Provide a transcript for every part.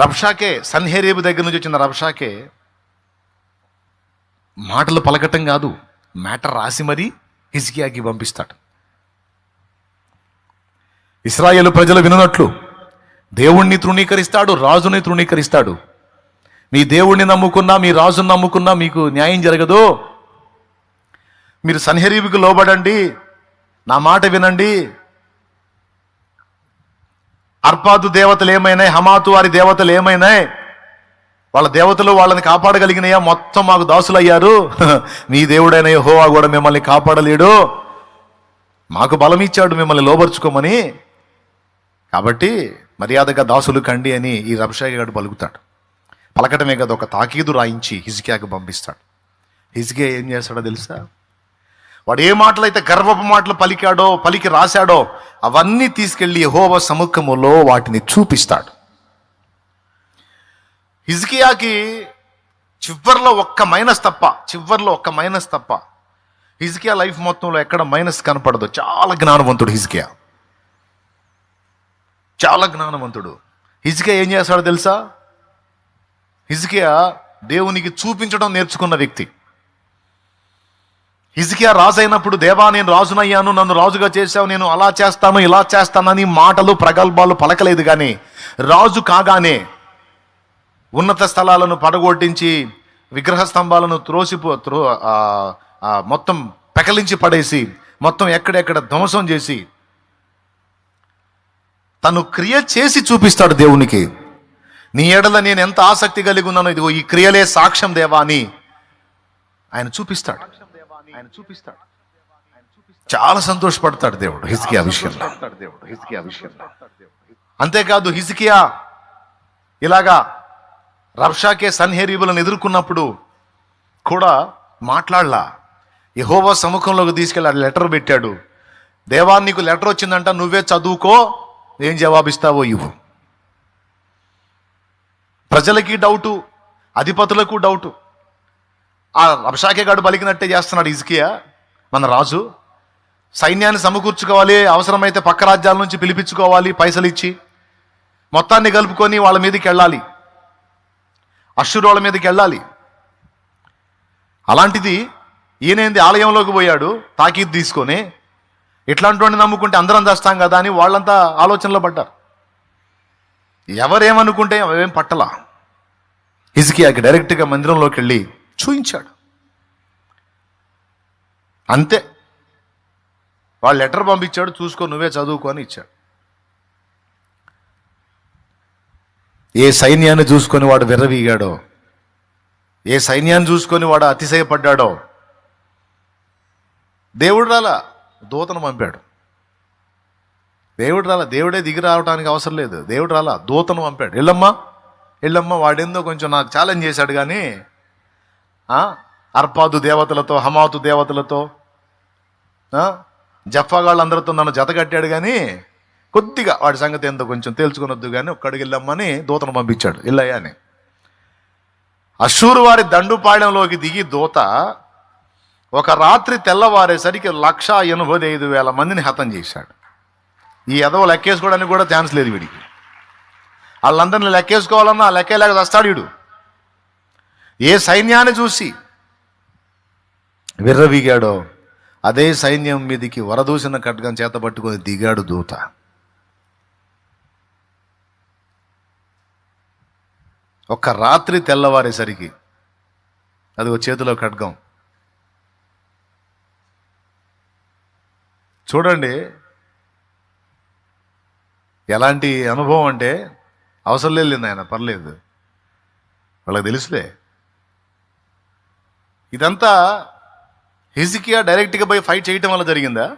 రబ్షాకే సన్హేరేబు దగ్గర నుంచి వచ్చిన రబ్షాకే మాటలు పలకటం కాదు మ్యాటర్ రాసి మరీ హిజ్కియాకి పంపిస్తాడు. ఇస్రాయేల్ ప్రజలు విననట్లు దేవుణ్ణి తృణీకరిస్తాడు రాజుని తృణీకరిస్తాడు. మీ దేవుణ్ణి నమ్ముకున్నా మీ రాజుని నమ్ముకున్నా మీకు న్యాయం జరగదు. మీరు సన్హెరీబుకి లోబడండి నా మాట వినండి అర్పాదు దేవతలు ఏమైనాయి? హమాతు వారి దేవతలు ఏమైనాయి? వాళ్ళ దేవతలు వాళ్ళని కాపాడగలిగినాయా? మొత్తం మాకు దాసులు అయ్యారు నీ దేవుడైన యహోవా కూడా మిమ్మల్ని కాపాడలేడు. మాకు బలం ఇచ్చాడు మిమ్మల్ని లోబర్చుకోమని. కాబట్టి మర్యాదగా దాసులు కండి అని ఈ రబ్షాయి గారు పలుకుతాడు. పలకటమే కదా ఒక తాకీదు రాయించి హిజ్కియాకు పంపిస్తాడు. హిజ్కియా ఏం చేస్తాడో తెలుసా? వాడు ఏ మాటలైతే గర్వపు మాటలు పలికాడో పలికి రాశాడో అవన్నీ తీసుకెళ్ళి యహోవ సముఖములో వాటిని చూపిస్తాడు. హిజ్కియాకి చివర్లో ఒక్క మైనస్ తప్ప చివర్లో ఒక్క మైనస్ తప్ప హిజ్కియా లైఫ్ మొత్తంలో ఎక్కడ మైనస్ కనపడదు. చాలా జ్ఞానవంతుడు హిజ్కియా. చాలా జ్ఞానవంతుడు. హిజ్కియా ఏం చేస్తాడో తెలుసా? హిజ్కియా దేవునికి చూపించడం నేర్చుకున్న వ్యక్తి. ఇజికియా రాజు అయినప్పుడు దేవా నేను రాజునయ్యాను నన్ను రాజుగా చేశావు నేను అలా చేస్తాను ఇలా చేస్తానని మాటలు ప్రగల్భాలు పలకలేదు కానీ రాజు కాగానే ఉన్నత స్థలాలను పడగొట్టించి విగ్రహ స్తంభాలను త్రోసిపో త్రో మొత్తం పెకలించి పడేసి మొత్తం ఎక్కడెక్కడ ధ్వంసం చేసి తను క్రియ చేసి చూపిస్తాడు దేవునికి. నీ ఎడల నేను ఎంత ఆసక్తి కలిగి ఉన్నానో ఇదిగో ఈ క్రియలే సాక్ష్యం దేవా అని ఆయన చూపిస్తాడు. ఆయన చూపిస్తాడు. చాలా సంతోషపడతాడు దేవుడు హిజ్కియా విషయంలో. దేవుడు హిజ్కియా విషయంలో. అంతేకాదు హిజ్కియా ఇలాగా రబ్షాకే సన్హెరీబులను ఎదుర్కొన్నప్పుడు కూడా మాట్లాడలా. యహోవా సముఖంలోకి తీసుకెళ్ళి లెటర్ పెట్టాడు. దేవా నీకు లెటర్ వచ్చిందంట నువ్వే చదువుకో ఏం జవాబిస్తావో ఇవ్వు. ప్రజలకి డౌటు అధిపతులకు డౌటు ఆ అభిషాకేగాడు పలికినట్టే చేస్తున్నాడు ఇజ్కియా మన రాజు. సైన్యాన్ని సమకూర్చుకోవాలి అవసరమైతే పక్క రాజ్యాల నుంచి పిలిపించుకోవాలి పైసలు ఇచ్చి మొత్తాన్ని కలుపుకొని వాళ్ళ మీదకి వెళ్ళాలి. అశ్షూరు వాళ్ళ మీదకి వెళ్ళాలి. అలాంటిది ఈయనేంది ఆలయంలోకి పోయాడు తాకీదు తీసుకొని ఇట్లాంటి వాడిని నమ్ముకుంటే అందరం చేస్తాం కదా అని వాళ్ళంతా ఆలోచనలో పడ్డారు. ఎవరేమనుకుంటే అవేం పట్టలా. హిజ్కియాకి డైరెక్ట్గా మందిరంలోకి వెళ్ళి చూయించాడు. అంతే. వాళ్ళు లెటర్ పంపించాడు చూసుకో నువ్వే చదువుకో అని ఇచ్చాడు. ఏ సైన్యాన్ని చూసుకొని వాడు విర్రవీగాడో ఏ సైన్యాన్ని చూసుకొని వాడు అతిశయపడ్డాడో దేవుడు రాలా దూతను పంపాడు. దేవుడు రాలా దేవుడే దిగి రావడానికి అవసరం లేదు. దేవుడు రాలా దూతను పంపాడు. వెళ్ళమ్మా వెళ్ళమ్మా వాడేందో కొంచెం నాకు ఛాలెంజ్ చేశాడు కానీ అర్పాదు దేవతలతో హమాతు దేవతలతో. జఫాగాళ్ళందరితో నన్ను జతగట్టాడు కానీ కొద్దిగా వాడి సంగతి ఎంతో కొంచెం తేల్చుకునొద్దు కానీ ఒక్కడికి వెళ్ళమ్మని దూతను పంపించాడు. ఇల్లయ్యా అని. అశూరు వారి దండుపాళ్యంలోకి దిగి దూత ఒక రాత్రి తెల్లవారేసరికి లక్ష ఎనభై ఐదు వేల మందిని హతం చేశాడు. ఈ ఎదవ లెక్కేసుకోవడానికి కూడా ఛాన్స్ లేదు వీడికి. వాళ్ళందరిని లెక్కేసుకోవాలన్నా లెక్కేలాగా వస్తాడు వీడు. ఏ సైన్యాన్ని చూసి విర్రవీగాడో అదే సైన్యం మీదికి వరదూసిన ఖడ్గం చేత పట్టుకొని దిగాడు దూత. ఒక్క రాత్రి తెల్లవారేసరికి అది ఒక చేతిలో ఖడ్గం. చూడండి ఎలాంటి అనుభవం అంటే అవసరం లేదు ఆయన పర్లేదు. వాళ్ళకి తెలుసులే. ఇదంతా హిజికియా డైరెక్ట్గా పోయి ఫైట్ చేయటం వల్ల జరిగిందా?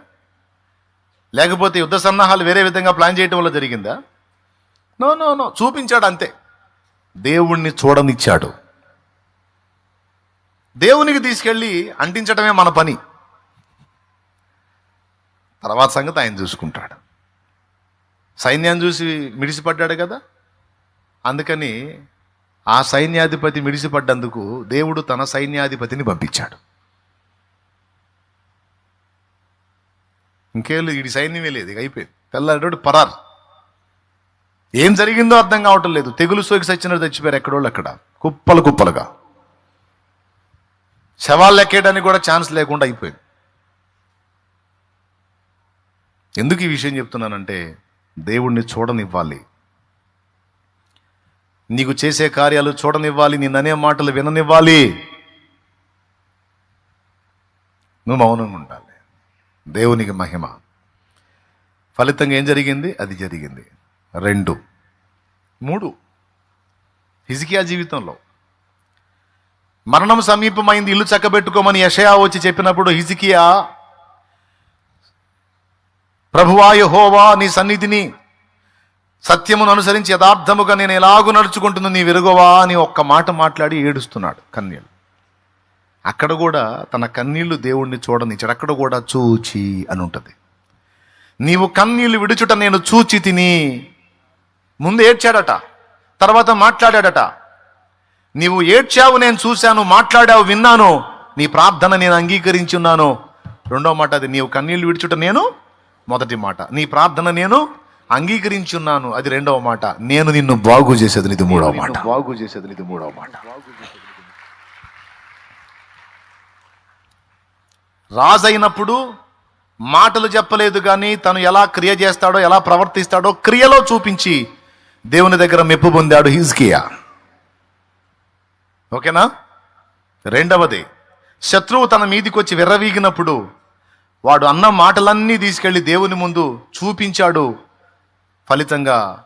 లేకపోతే యుద్ధ సన్నాహాలు వేరే విధంగా ప్లాన్ చేయటం వల్ల జరిగిందా? నో నో నో చూపించాడు అంతే. దేవుణ్ణి చూడనిచ్చాడు. దేవునికి తీసుకెళ్ళి అంటించటమే మన పని. తర్వాత సంగతి ఆయన చూసుకుంటాడు. సైన్యాన్ని చూసి మిడిసిపడ్డాడు కదా? అందుకని ఆ సైన్యాధిపతి మిడిసిపడ్డందుకు దేవుడు తన సైన్యాధిపతిని పంపించాడు. ఇంకేళ్ళు ఈ సైన్యమే లేదు ఇక అయిపోయింది. తెల్లాడు పరార్. ఏం జరిగిందో అర్థం కావటం లేదు. తెగులు సోకి సచ్చినట్టు తెచ్చిపోయారు ఎక్కడోళ్ళు అక్కడ. కుప్పలు కుప్పలుగా. శవాలు ఎక్కేయడానికి కూడా ఛాన్స్ లేకుండా అయిపోయింది. ఎందుకు ఈ విషయం చెప్తున్నానంటే దేవుణ్ణి చూడనివ్వాలి. నీకు చేసే కార్యాలు చూడనివ్వాలి నిన్ననే మాటలు విననివ్వాలి. నువ్వు మౌనంగా ఉండాలి. దేవునికి మహిమ. ఫలితంగా ఏం జరిగింది? అది జరిగింది. రెండు. మూడు. హిజికియా జీవితంలో మరణం సమీపమైంది ఇల్లు చక్కబెట్టుకోమని యషయా వచ్చి చెప్పినప్పుడు హిజికియా ప్రభువాయ హోవా నీ సన్నిధిని సత్యమును అనుసరించి యథార్థముగా నేను ఎలాగూ నడుచుకుంటుందో నీ విరుగవా అని ఒక్క మాట మాట్లాడి ఏడుస్తున్నాడు కన్యలు. అక్కడ కూడా తన కన్నీళ్ళు దేవుణ్ణి చూడనిచ్చాడు. అక్కడ కూడా చూచి అని ఉంటుంది. నీవు కన్నీళ్ళు విడుచుట నేను చూచి తిని. ముందు ఏడ్చాడట తర్వాత మాట్లాడాడట. నీవు ఏడ్చావు నేను చూశాను మాట్లాడావు విన్నాను. నీ ప్రార్థన నేను అంగీకరించి ఉన్నాను. రెండో మాట అది నీవు కన్నీళ్ళు విడుచుట నేను మొదటి మాట. నీ ప్రార్థన నేను అంగీకరించి ఉన్నాను అది రెండవ మాట. నేను నిన్ను బాగు చేసేది ఇది మూడవ మాట. బాగు చేసేది ఇది మూడవ మాట. రాజైనప్పుడు మాటలు చెప్పలేదు కానీ తను ఎలా క్రియ చేస్తాడో ఎలా ప్రవర్తిస్తాడో క్రియలో చూపించి దేవుని దగ్గర మెప్పు పొందాడు హిజ్కియా. ఓకేనా? రెండవది శత్రువు తన మీదికి వచ్చి విర్రవీగినప్పుడు వాడు అన్న మాటలన్నీ తీసుకెళ్ళి దేవుని ముందు చూపించాడు ఫలితంగా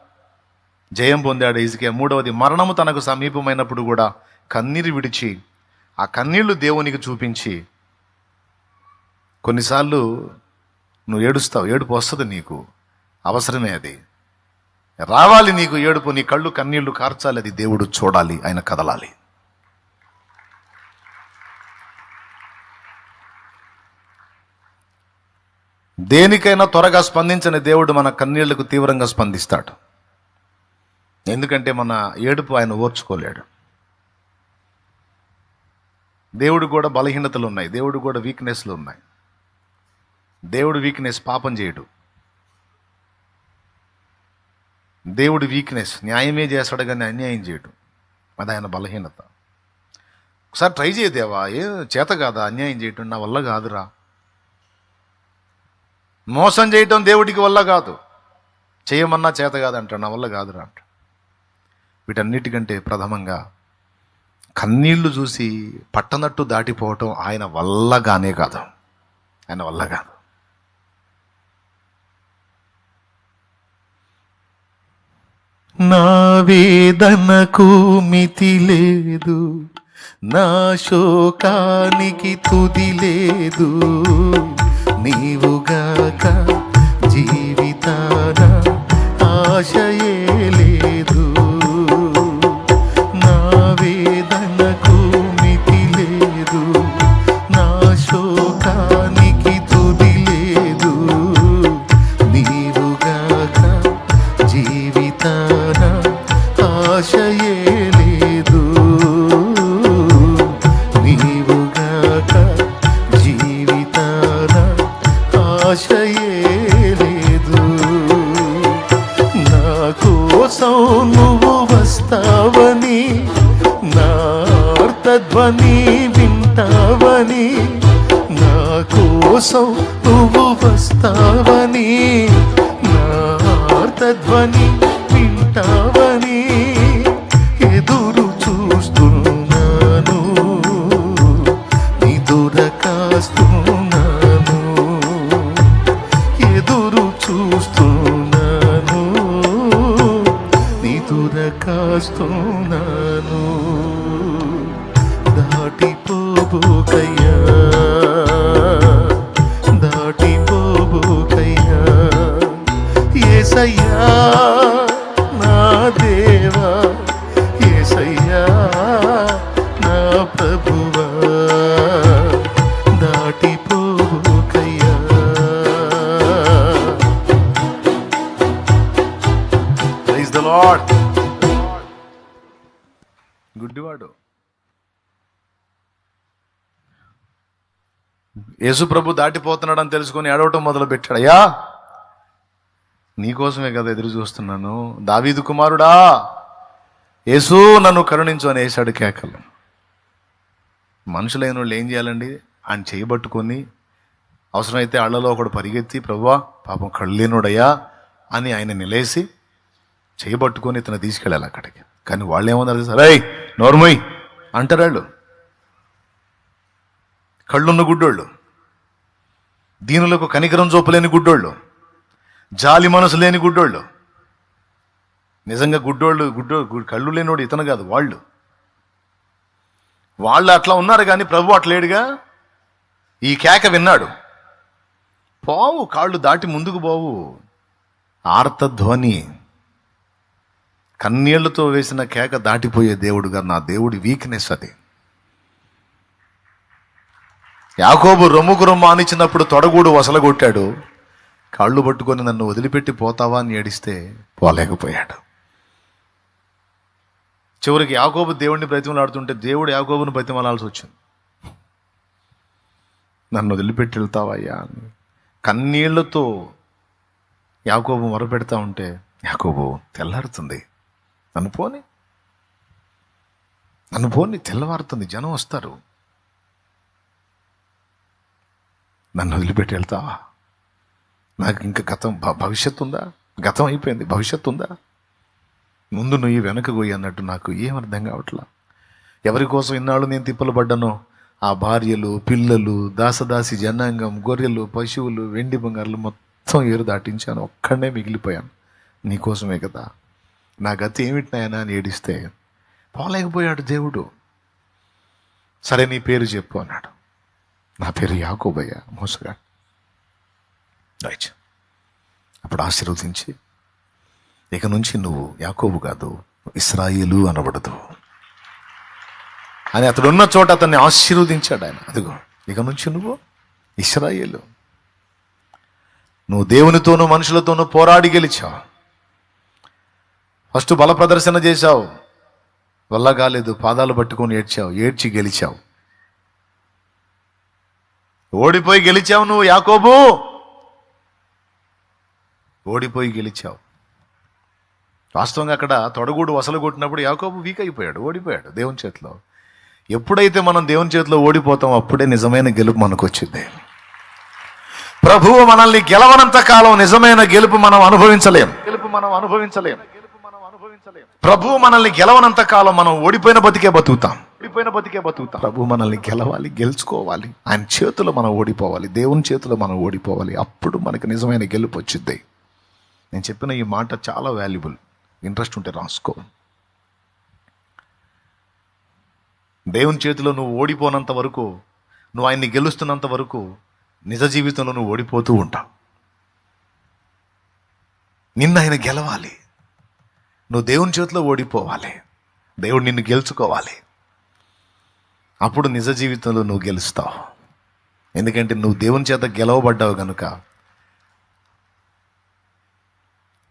జయం పొందాడు ఇసుకే మూడవది మరణము తనకు సమీపమైనప్పుడు కూడా కన్నీరు విడిచి ఆ కన్నీళ్ళు దేవునికి చూపించి కొన్నిసార్లు నువ్వు ఏడుస్తావు ఏడుపు వస్తుంది నీకు. అవసరమే అది. రావాలి నీకు ఏడుపు నీ కళ్ళు కన్నీళ్ళు కార్చాలి అది దేవుడు చూడాలి ఆయన కదలాలి. దేనికైనా త్వరగా స్పందించని దేవుడు మన కన్నీళ్ళకు తీవ్రంగా స్పందిస్తాడు. ఎందుకంటే మన ఏడుపు ఆయన ఓర్చుకోలేడు. దేవుడు కూడా బలహీనతలు ఉన్నాయి. దేవుడు కూడా వీక్నెస్లు ఉన్నాయి. దేవుడు వీక్నెస్ పాపం చేయడు. దేవుడు వీక్నెస్ న్యాయమే చేస్తాడు కానీ అన్యాయం చేయడు. అది ఆయన బలహీనత. ఒకసారి ట్రై చేయదేవా ఏ చేత కాదా అన్యాయం చేయటం? నా వల్ల కాదురా. మోసం చేయటం దేవుడికి వల్ల కాదు. చేయమన్నా చేత కాదంట నా వల్ల కాదురా అంట. వీటన్నిటికంటే ప్రథమంగా కన్నీళ్ళు చూసి పట్టనట్టు దాటిపోవటం ఆయన వల్లగానే కాదు. ఆయన వల్ల కాదు నా వేదనకు మితి లేదు. నా శోకానికి తుది లేదు. నీవుగా America. వింటావని నా కోసం నువ్వు వస్తావని నా అర్థధ్వని వింటావని. ఏసయ్యా నా దేవా ఏసయ్యా నా ప్రభువా దాటిపోకయ్యా ప్రైజ్ ద లార్డ్ గుడ్డివాడు. యేసు ప్రభు దాటిపోతున్నాడని తెలుసుకొని ఏడవటం మొదలు పెట్టాడు అయ్యా నీకోసమే కదా ఎదురు చూస్తున్నాను. దావీదు కుమారుడా యేసు నన్ను కరుణించు అని వేశాడు కేకలు. మనుషులైన వాళ్ళు ఏం చేయాలండి? ఆయన చేయబట్టుకొని అవసరమైతే అళ్ళలో ఒకడు పరిగెత్తి ప్రభువా పాపం కళ్ళేనుడయ్యా అని ఆయన నిలేసి చేయబట్టుకొని ఇతను తీసుకెళ్ళాలి అక్కడికి. కానీ వాళ్ళు ఏమన్నారు సరే నోర్మోయ్ అంటారు వాళ్ళు. కళ్ళున్న గుడ్డోళ్ళు. దీనులకు కనికరం చూపలేని గుడ్డోళ్ళు. జాలి మనసు లేని గుడ్డోళ్ళు. నిజంగా గుడ్డోళ్ళు గుడ్డో కళ్ళు లేనోడు ఇతను కాదు వాళ్ళు. వాళ్ళు అట్లా ఉన్నారు కానీ ప్రభు అట్లేడుగా ఈ కేక విన్నాడు. పోవు కాళ్ళు దాటి ముందుకు పోవు. ఆర్తధ్వని. కన్నీళ్ళతో వేసిన కేక దాటిపోయే దేవుడుగా నా దేవుడి వీక్నెస్ అది. యాకోబు రొమ్ముకు రొమ్మ ఆనిచ్చినప్పుడు తొడగూడు వసలగొట్టాడు. కాళ్ళు పట్టుకొని నన్ను వదిలిపెట్టి పోతావా అని ఏడిస్తే పోలేకపోయాడు. చివరికి యాగోబు దేవుడిని బ్రతిమలాడుతుంటే దేవుడు యాగోబును బ్రతిమలాల్సి వచ్చింది. నన్ను వదిలిపెట్టి వెళ్తావయ్యా అని కన్నీళ్ళతో యాకోబు మొరపెడతా ఉంటే యాకోబు తెల్లారుతుంది. నన్ను పోని. నన్ను పోని తెల్లవారుతుంది జనం వస్తారు. నన్ను వదిలిపెట్టి వెళ్తావా? నాకు ఇంకా గతం భవిష్యత్తు ఉందా గతం అయిపోయింది. భవిష్యత్తు ఉందా ముందు నువ్వు వెనక పోయి అన్నట్టు నాకు ఏం అర్థం కావట్లా? ఎవరి కోసం ఇన్నాళ్ళు నేను తిప్పలు పడ్డానో ఆ భార్యలు పిల్లలు దాసదాసి జనాంగం గొర్రెలు పశువులు వెండి బంగారులు మొత్తం ఏరు దాటించాను. ఒక్కడనే మిగిలిపోయాను. నీకోసమే కదా. నా గతి ఏమిటినాయనా అని ఏడిస్తే పోలేకపోయాడు దేవుడు. సరే నీ పేరు చెప్పు అన్నాడు. నా పేరు యాకోబయ్య మోసగా రైట్ అప్పుడు ఆశీర్వదించి ఇక నుంచి నువ్వు యాకోబు కాదు ఇస్రాయిలు అనబడదు. అని అతడు ఉన్న చోట అతన్ని ఆశీర్వదించాడు ఆయన. అదిగో ఇక నుంచి నువ్వు ఇస్రాయేలు. నువ్వు దేవునితోనూ మనుషులతోనూ పోరాడి గెలిచావు. ఫస్ట్ బల ప్రదర్శన చేశావు. వల్ల కాలేదు పాదాలు పట్టుకొని ఏడ్చావు ఏడ్చి గెలిచావు. ఓడిపోయి గెలిచావు నువ్వు యాకోబు. ఓడిపోయి గెలిచావు. వాస్తవంగా అక్కడ తొడగూడు వసలు కొట్టినప్పుడు యాకోబు వీక్ అయిపోయాడు ఓడిపోయాడు దేవుని చేతిలో. ఎప్పుడైతే మనం దేవుని చేతిలో ఓడిపోతాం అప్పుడే నిజమైన గెలుపు మనకు వచ్చింది ప్రభువు మనల్ని గెలవనంత కాలం నిజమైన గెలుపు మనం అనుభవించలేం. గెలుపు మనం అనుభవించలేం. ప్రభువు మనల్ని గెలవనంత కాలం మనం ఓడిపోయిన బతికే బతుకుతాం. ఓడిపోయిన బతికే బతుకుతాం. ప్రభు మనల్ని గెలవాలి గెలుచుకోవాలి. ఆయన చేతిలో మనం ఓడిపోవాలి దేవుని చేతిలో మనం ఓడిపోవాలి. అప్పుడు మనకి నిజమైన గెలుపు వచ్చింది. నేను చెప్పిన ఈ మాట చాలా వాల్యుబుల్ ఇంట్రెస్ట్ ఉంటే రాసుకో. దేవుని చేతిలో నువ్వు ఓడిపోనంత వరకు నువ్వు ఆయన్ని గెలుస్తున్నంత వరకు నిజ జీవితంలో నువ్వు ఓడిపోతూ ఉంటావు నిన్న ఆయన గెలవాలి. నువ్వు దేవుని చేతిలో ఓడిపోవాలి. దేవుడు నిన్ను గెలుచుకోవాలి. అప్పుడు నిజ జీవితంలో నువ్వు గెలుస్తావు. ఎందుకంటే నువ్వు దేవుని చేత గెలవబడ్డావు కనుక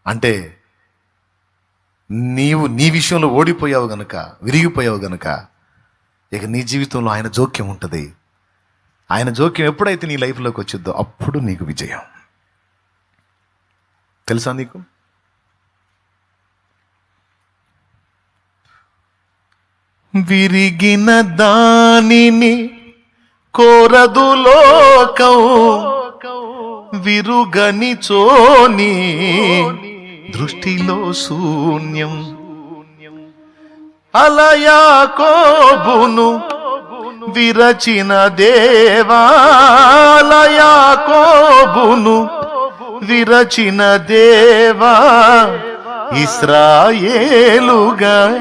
అంటే నీవు నీ విషయంలో ఓడిపోయావు గనుక విరిగిపోయావు గనుక ఇక నీ జీవితంలో ఆయన జోక్యం ఉంటుంది. ఆయన జోక్యం ఎప్పుడైతే నీ లైఫ్లోకి వచ్చిద్దో అప్పుడు నీకు విజయం. తెలుసా నీకు? విరిగిన దానిని కోరదు లోకం విరుగని చోని దృష్టిలో శూన్యం. అలయా కోబును విరచిన దేవాలయా కోబును విరచిన దేవా. ఇస్రాయేలుగా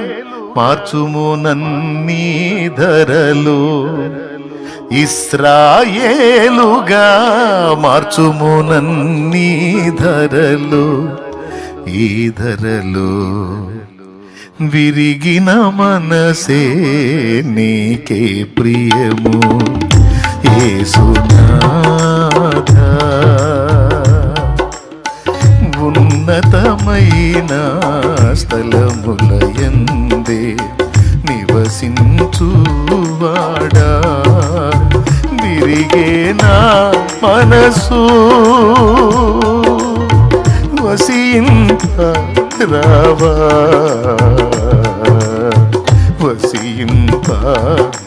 మార్చుము నన్నీ ధరలు. ఇస్రాయేలుగా మార్చుము నన్నీ ధరలు. ఈ ధరలో విరిగిన మనసే నీకే ప్రియము. ఏసునాథ ఉన్నతమైన స్థలములయందే నివసించువాడా. విరిగే నా మనసు వసింప రావా. వసింప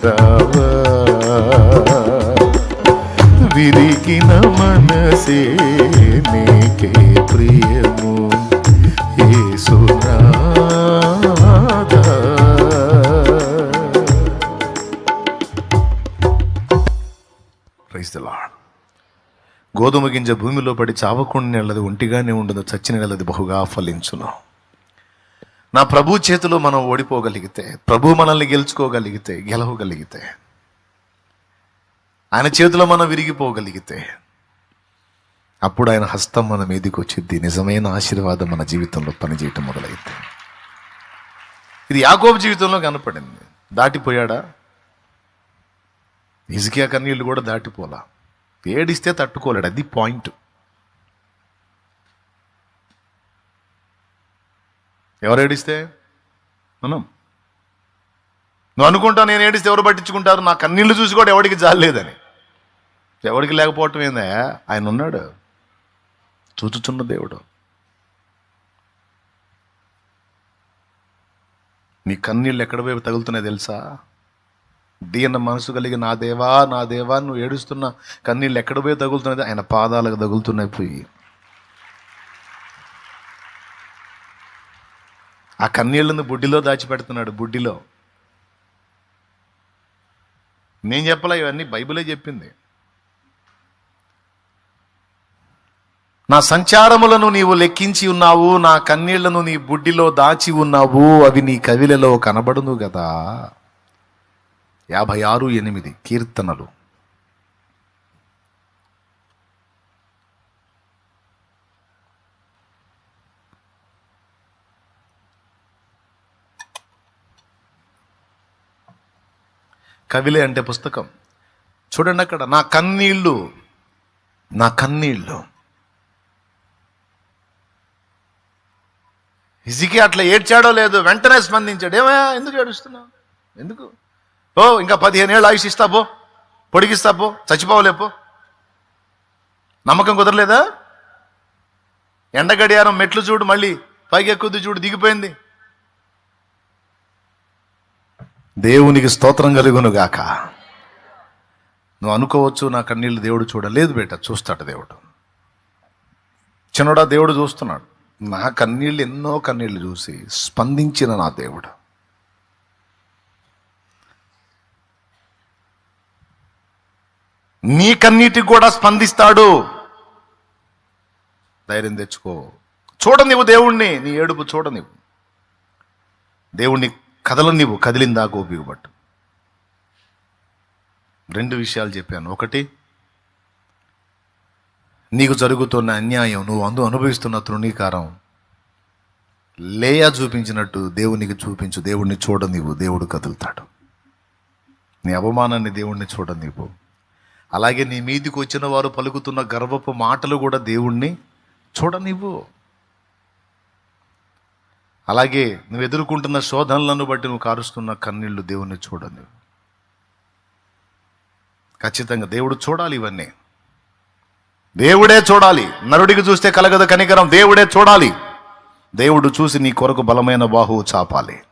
రావా. విరిగిన మనసే నీకే ప్రియ. గోధుమ గింజ భూమిలో పడి చావకుండా నెలది ఒంటిగానే ఉండదు చచ్చిన నెలది బహుగా ఫలించును. నా ప్రభు చేతిలో మనం ఓడిపోగలిగితే ప్రభు మనల్ని గెలుచుకోగలిగితే గెలవగలిగితే ఆయన చేతిలో మనం విరిగిపోగలిగితే అప్పుడు ఆయన హస్తం మన మీదకి వచ్చింది నిజమైన ఆశీర్వాదం మన జీవితంలో పనిచేయటం మొదలైతే ఇది యాకోబు జీవితంలో కనపడింది. దాటిపోయాడా? హిజ్కియా కన్నీళ్ళు కూడా దాటిపోలా. ఏడిస్తే తట్టుకోలేడు. అది పాయింట్. ఎవరు ఏడిస్తే? మనం నువ్వు అనుకుంటా నేను ఏడిస్తే ఎవరు పట్టించుకుంటారు? నా కన్నీళ్ళు చూసి కూడా ఎవడికి జాలేదని ఎవడికి లేకపోవటం ఏందే? ఆయన ఉన్నాడు. చూచుచున్న దేవుడు. నీ కన్నీళ్ళు ఎక్కడ వైపు తగులుతున్నాయి తెలుసా? దీన మనసు కలిగి నా దేవా నా దేవా నువ్వు ఏడుస్తున్న కన్నీళ్ళు ఎక్కడ పోయి తగులుతున్నది ఆయన పాదాలకు తగులుతున్నాయి పోయి. ఆ కన్నీళ్ళను బుడ్డిలో దాచిపెడుతున్నాడు బుడ్డిలో. నేను చెప్పలే ఇవన్నీ బైబిలే చెప్పింది. నా సంచారములను నీవు లెక్కించి ఉన్నావు నా కన్నీళ్ళను నీ బుడ్డిలో దాచి ఉన్నావు అవి నీ కవిలలో కనబడును కదా యాభై ఆరు ఎనిమిది కీర్తనలు. కవిలే అంటే పుస్తకం. చూడండి అక్కడ నా కన్నీళ్ళు నా కన్నీళ్ళు. ఇజికి అట్లా ఏడ్చాడో లేదు వెంటనే స్పందించాడు. ఏమయ్యా ఎందుకు ఏడుస్తున్నావు? ఎందుకు? ఓ ఇంకా పదిహేను ఏళ్ళు ఆయుష్ ఇస్తా పో పొడిగిస్తా పో చచ్చిపోవలేపో నమ్మకం కుదరలేదా? ఎండ గడియారం మెట్లు చూడు మళ్ళీ పైకి ఎక్కుద్ది చూడు దిగిపోయింది. దేవునికి స్తోత్రం కలుగును గాక నువ్వు అనుకోవచ్చు నా కన్నీళ్ళు దేవుడు చూడలేదు బేట చూస్తాడు దేవుడు. చిన్నడా దేవుడు చూస్తున్నాడు. నా కన్నీళ్ళు ఎన్నో కన్నీళ్ళు చూసి స్పందించిన నా దేవుడు. నీకన్నిటికి కూడా స్పందిస్తాడు. ధైర్యం తెచ్చుకో. చూడనివ్వు దేవుణ్ణి నీ ఏడుపు చూడనివ్వు. దేవుణ్ణి కదలనివ్వు కదిలిందా గోపికపట్టు రెండు విషయాలు చెప్పాను. ఒకటి నీకు జరుగుతున్న అన్యాయం నువ్వు అందు అనుభవిస్తున్న తృణీకారం. లేయా చూపించినట్టు దేవునికి చూపించు దేవుణ్ణి చూడనివ్వు దేవుడు కదులుతాడు. నీ అవమానాన్ని దేవుణ్ణి చూడనివ్వు. అలాగే నీ మీదికి వచ్చిన వారు పలుకుతున్న గర్వపు మాటలు కూడా దేవుణ్ణి చూడనివ్వు. అలాగే నువ్వు ఎదుర్కొంటున్న శోధనలను బట్టి నువ్వు కారుస్తున్న కన్నీళ్ళు దేవుణ్ణి చూడనివ్వు. ఖచ్చితంగా దేవుడు చూడాలి ఇవన్నీ. దేవుడే చూడాలి. నరుడికి చూస్తే కలగదు కనికరం. దేవుడే చూడాలి. దేవుడు చూసి నీ కొరకు బలమైన బాహువు చాపాలి.